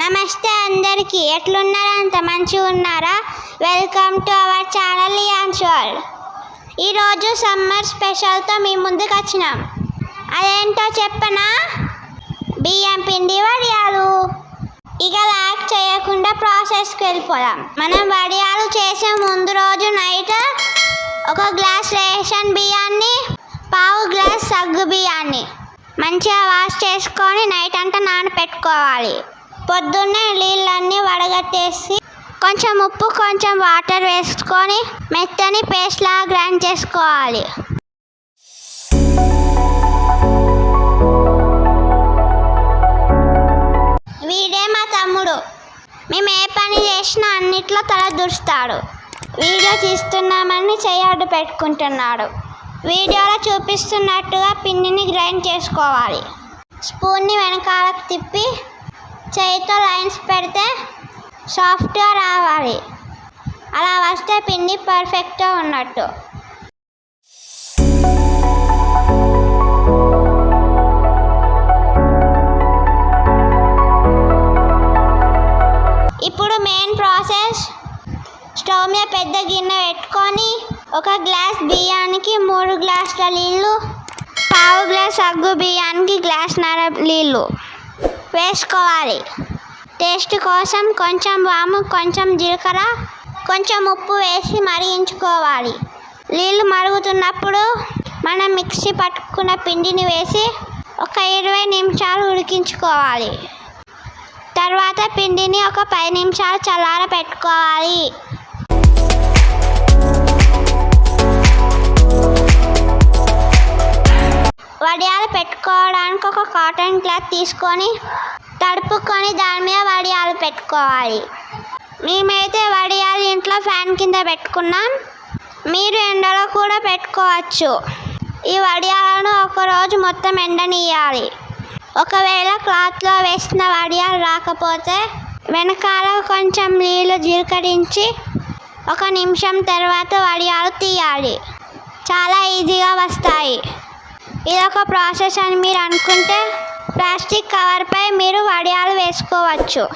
నమస్తే అందరికీ. ఎట్లున్నారు? అంత మంచిగా ఉన్నారా? Welcome to our channel Ann's world ఈరోజు సమ్మర్ స్పెషల్తో మీ ముందుకు వచ్చినాం. అదేంటో చెప్పనా? బియ్యం పిండి వడియాలు. ఇక లాక్ చేయకుండా ప్రాసెస్కి వెళ్ళిపోదాం. మనం వడియాలు చేసే ముందు రోజు నైట్ ఒక గ్లాస్ రేషన్ బియ్యాన్ని పావు గ్లాస్ సగ్గు బియ్యాన్ని మంచిగా వాష్ చేసుకొని నైట్ అంతా నానబెట్టుకోవాలి పొద్దున్నే నీళ్ళన్నీ వడగట్టేసి కొంచెం ఉప్పు కొంచెం వాటర్ వేసుకొని మెత్తని పేస్ట్లా గ్రైండ్ చేసుకోవాలి. వీడే మా తమ్ముడు. మేము ఏ పని చేసినా అన్నిట్లో తల దురుస్తాడు. వీడియో తీస్తున్నామని చేయడ్డు పెట్టుకుంటున్నాడు. వీడియోలో చూపిస్తున్నట్టుగా పిండిని గ్రైండ్ చేసుకోవాలి. స్పూన్ని వెనకాలకు తిప్పి చేయితో లైన్స్ పెడితే సాఫ్ట్గా రావాలి. అలా వస్తే పిండి పర్ఫెక్ట్గా ఉన్నట్టు. ఇప్పుడు మెయిన్ ప్రాసెస్ స్టవ్ మీద పెద్ద గిన్నె పెట్టుకొని ఒక గ్లాస్ బియ్యానికి మూడు గ్లాసుల నీళ్ళు పావు గ్లాస్ అగ్గు బియ్యానికి గ్లాస్ నర నీళ్ళు వేసుకోవాలి. టేస్ట్ కోసం కొంచెం వాము కొంచెం జీలకర్ర కొంచెం ఉప్పు వేసి మరిగించుకోవాలి. నీళ్ళు మరుగుతున్నప్పుడు మనం మిక్సీ పట్టుకున్న పిండిని వేసి ఒక ఇరవై నిమిషాలు ఉడికించుకోవాలి. తర్వాత పిండిని ఒక పది నిమిషాలు చల్లార పెట్టుకోవాలి ఒక కాటన్ క్లాత్ తీసుకొని తడుపుకొని దాని మీద వడియాలు పెట్టుకోవాలి. మేమైతే వడియాలు ఇంట్లో ఫ్యాన్ కింద పెట్టుకున్నాం. మీరు ఎండలో కూడా పెట్టుకోవచ్చు. ఈ వడియాలను ఒకరోజు మొత్తం ఎండనియాలి. ఒకవేళ క్లాత్లో వేసిన వడియాలు రాకపోతే వెనకాల కొంచెం నీళ్ళు జీలకరించి ఒక నిమిషం తర్వాత వడియాలు తీయాలి. చాలా ఈజీగా వస్తాయి. ఇదొక ప్రాసెస్ అని మీరు అనుకుంటే ప్లాస్టిక్ కవర్పై మీరు వడియాలు వేసుకోవచ్చు.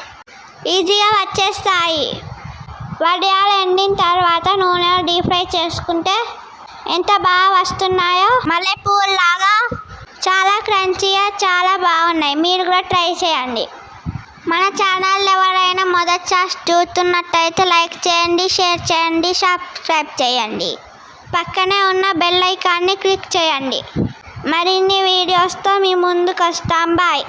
ఈజీగా వచ్చేస్తాయి. వడియాలు ఎండిన తర్వాత నూనెలో డీప్ ఫ్రై చేసుకుంటే ఎంత బాగా వస్తున్నాయో మళ్ళీ లాగా చాలా క్రంచీగా చాలా బాగున్నాయి. మీరు కూడా ట్రై చేయండి. మన ఛానల్ ఎవరైనా మొదటిసారి చూస్తున్నట్టయితే లైక్ చేయండి షేర్ చేయండి సబ్స్క్రైబ్ చేయండి. పక్కనే ఉన్న బెల్ ఐకాన్ని క్లిక్ చేయండి. మరిన్ని వీడియోస్తో మీ ముందుకు వస్తాం బాయ్.